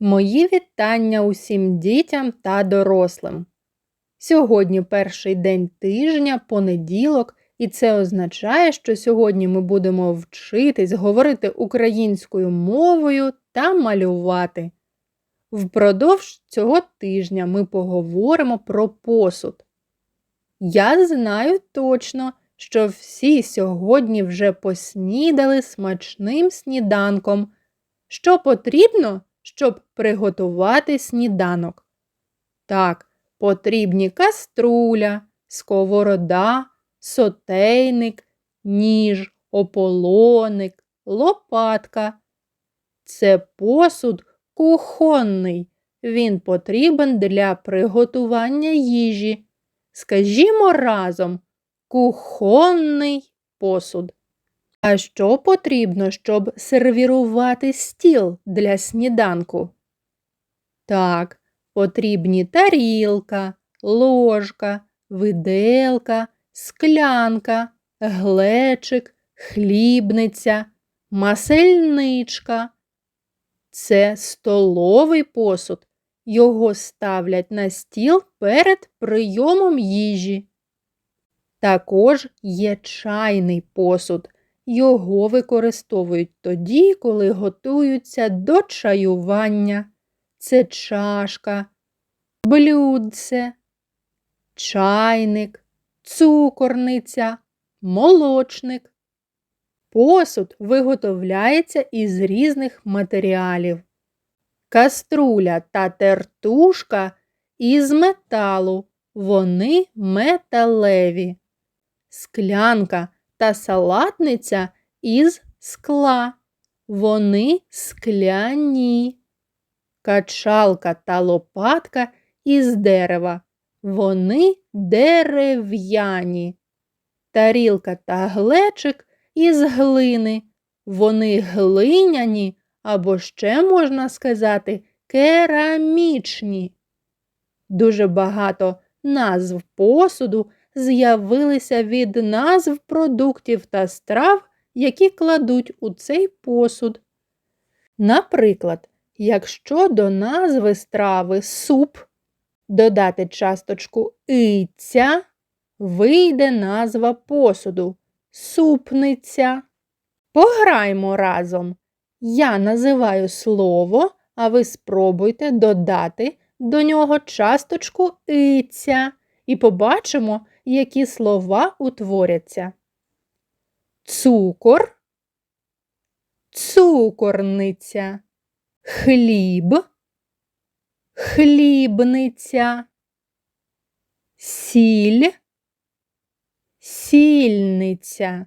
Мої вітання усім дітям та дорослим. Сьогодні перший день тижня, понеділок, і це означає, що сьогодні ми будемо вчитись говорити українською мовою та малювати. Впродовж цього тижня ми поговоримо про посуд. Я знаю точно, що всі сьогодні вже поснідали смачним сніданком. Що потрібно, щоб приготувати сніданок? Так, потрібні каструля, сковорода, сотейник, ніж, ополоник, лопатка. Це посуд кухонний. Він потрібен для приготування їжі. Скажімо разом кухонний посуд. А що потрібно, щоб сервірувати стіл для сніданку? Так, потрібні тарілка, ложка, виделка, склянка, глечик, хлібниця, масельничка. Це столовий посуд. Його ставлять на стіл перед прийомом їжі. Також є чайний посуд. Його використовують тоді, коли готуються до чаювання. Це чашка, блюдце, чайник, цукорниця, молочник. Посуд виготовляється із різних матеріалів. Каструля та тертушка із металу. Вони металеві. Склянка та салатниця із скла. Вони скляні. Качалка та лопатка із дерева. Вони дерев'яні. Тарілка та глечик із глини. Вони глиняні або ще можна сказати керамічні. Дуже багато назв посуду з'явилися від назв продуктів та страв, які кладуть у цей посуд. Наприклад, якщо до назви страви суп додати часточку иця, вийде назва посуду супниця. Пограймо разом. Я називаю слово, а ви спробуйте додати до нього часточку иця і побачимо, які слова утворяться. Цукор, цукорниця, хліб, хлібниця, сіль, сільниця,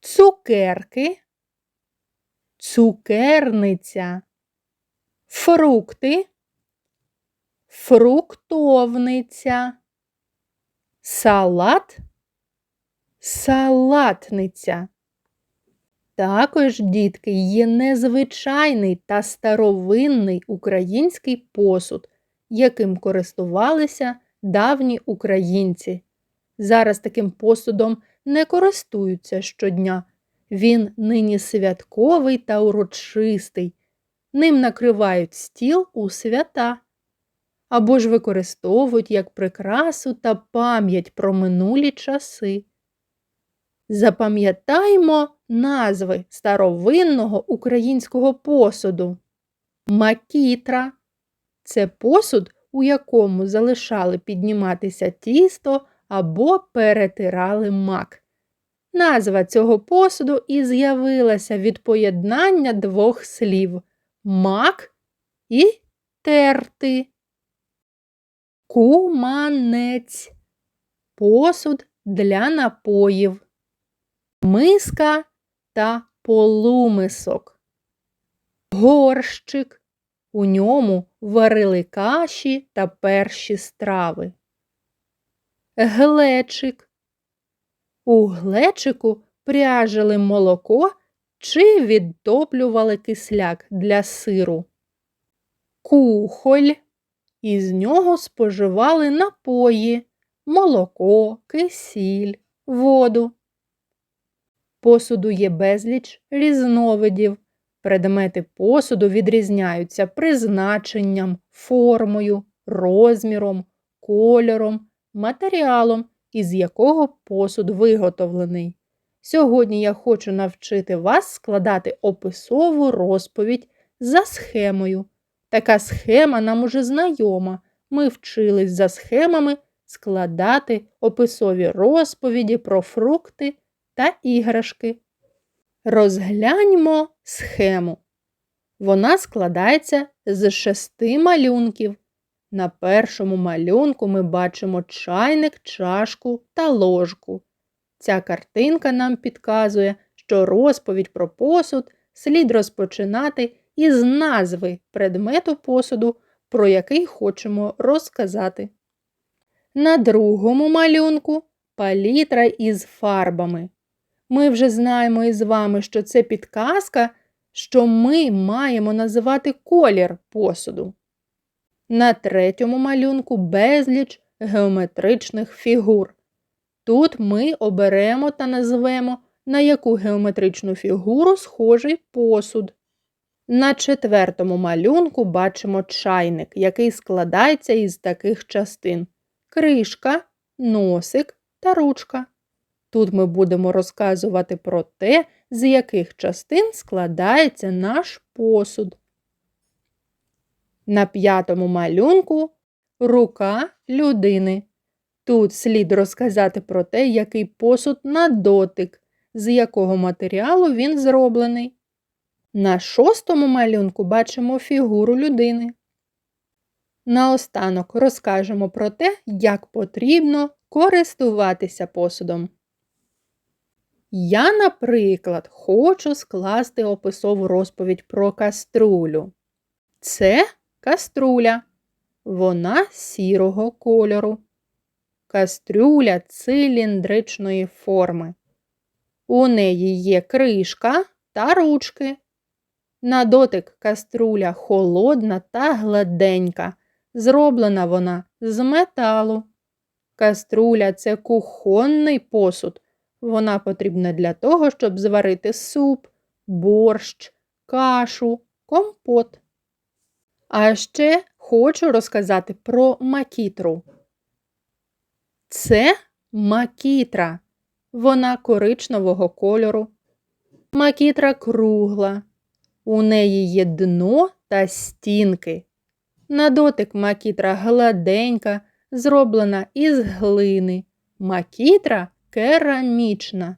цукерки, цукерниця, фрукти, фруктовниця, салат, салатниця. Також, дітки, є незвичайний та старовинний український посуд, яким користувалися давні українці. Зараз таким посудом не користуються щодня. Він нині святковий та урочистий. Ним накривають стіл у свята або ж використовують як прикрасу та пам'ять про минулі часи. Запам'ятаймо назви старовинного українського посуду. Макітра це посуд, у якому залишали підніматися тісто або перетирали мак. Назва цього посуду і з'явилася від поєднання двох слів мак і терти. Куманець посуд для напоїв, миска та полумисок, горщик. У ньому варили каші та перші страви. Глечик. У глечику пряжили молоко чи відтоплювали кисляк для сиру. Кухоль. Із нього споживали напої, молоко, кисіль, воду. Посуду є безліч різновидів. Предмети посуду відрізняються призначенням, формою, розміром, кольором, матеріалом, із якого посуд виготовлений. Сьогодні я хочу навчити вас складати описову розповідь за схемою. Така схема нам уже знайома. Ми вчились за схемами складати описові розповіді про фрукти та іграшки. Розгляньмо схему. Вона складається з шести малюнків. На першому малюнку ми бачимо чайник, чашку та ложку. Ця картинка нам підказує, що розповідь про посуд слід розпочинати із назви предмету посуду, про який хочемо розказати. На другому малюнку палітра із фарбами. Ми вже знаємо із вами, що це підказка, що ми маємо називати колір посуду. На третьому малюнку безліч геометричних фігур. Тут ми оберемо та назвемо, на яку геометричну фігуру схожий посуд. На четвертому малюнку бачимо чайник, який складається із таких частин кришка, носик та ручка. Тут ми будемо розказувати про те, з яких частин складається наш посуд. На п'ятому малюнку рука людини. Тут слід розказати про те, який посуд на дотик, з якого матеріалу він зроблений. На шостому малюнку бачимо фігуру людини. Наостанок розкажемо про те, як потрібно користуватися посудом. Я, наприклад, хочу скласти описову розповідь про каструлю. Це каструля. Вона сірого кольору. Кастрюля циліндричної форми. У неї є кришка та ручки. На дотик каструля холодна та гладенька. Зроблена вона з металу. Каструля це кухонний посуд. Вона потрібна для того, щоб зварити суп, борщ, кашу, компот. А ще хочу розказати про макітру. Це макітра. Вона коричневого кольору. Макітра кругла. У неї є дно та стінки. На дотик макітра гладенька, зроблена із глини. Макітра керамічна.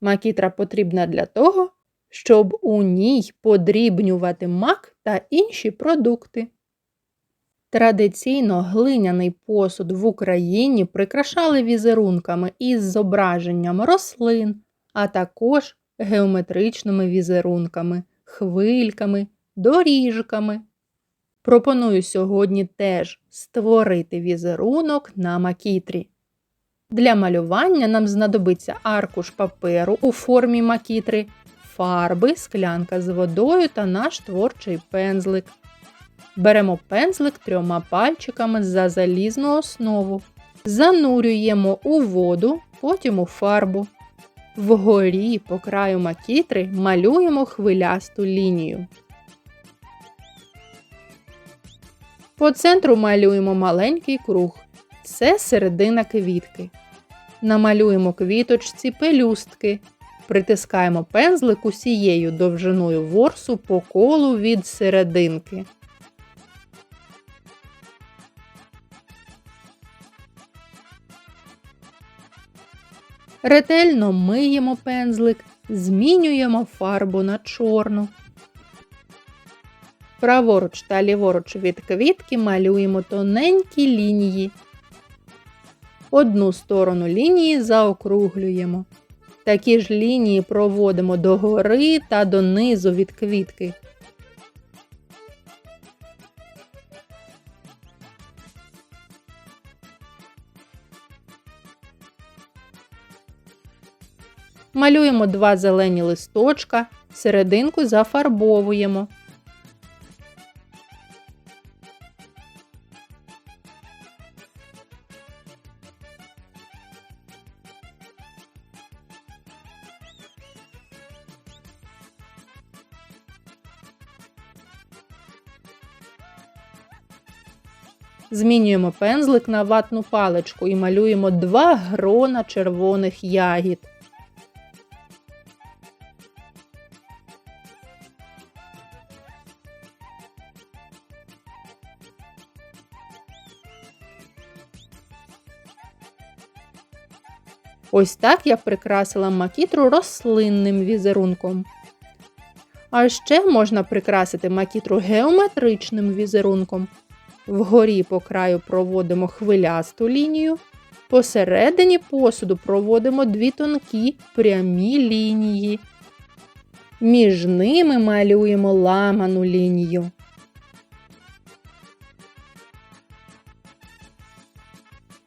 Макітра потрібна для того, щоб у ній подрібнювати мак та інші продукти. Традиційно глиняний посуд в Україні прикрашали візерунками із зображенням рослин, а також геометричними візерунками, хвильками, доріжками. Пропоную сьогодні теж створити візерунок на макітрі. Для малювання нам знадобиться аркуш паперу у формі макітри, фарби, склянка з водою та наш творчий пензлик. Беремо пензлик трьома пальчиками за залізну основу. Занурюємо у воду, потім у фарбу. Вгорі по краю макітри малюємо хвилясту лінію. По центру малюємо маленький круг. Це середина квітки. Намалюємо квіточці пелюстки. Притискаємо пензлик усією довжиною ворсу по колу від серединки. Ретельно миємо пензлик, змінюємо фарбу на чорну. Праворуч та ліворуч від квітки малюємо тоненькі лінії. Одну сторону лінії заокруглюємо. Такі ж лінії проводимо догори та донизу від квітки. малюємо два зелені листочка, серединку зафарбовуємо. Змінюємо пензлик на ватну паличку і малюємо два грона червоних ягід. Ось так я прикрасила макітру рослинним візерунком. А ще можна прикрасити макітру геометричним візерунком. Вгорі по краю проводимо хвилясту лінію, посередині посуду проводимо дві тонкі прямі лінії. Між ними малюємо ламану лінію.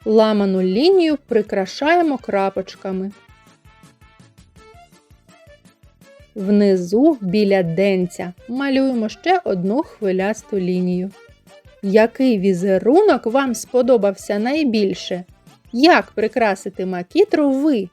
Ламану лінію прикрашаємо крапочками. Внизу біля денця малюємо ще одну хвилясту лінію. Який візерунок вам сподобався найбільше? Як прикрасити макітру ви?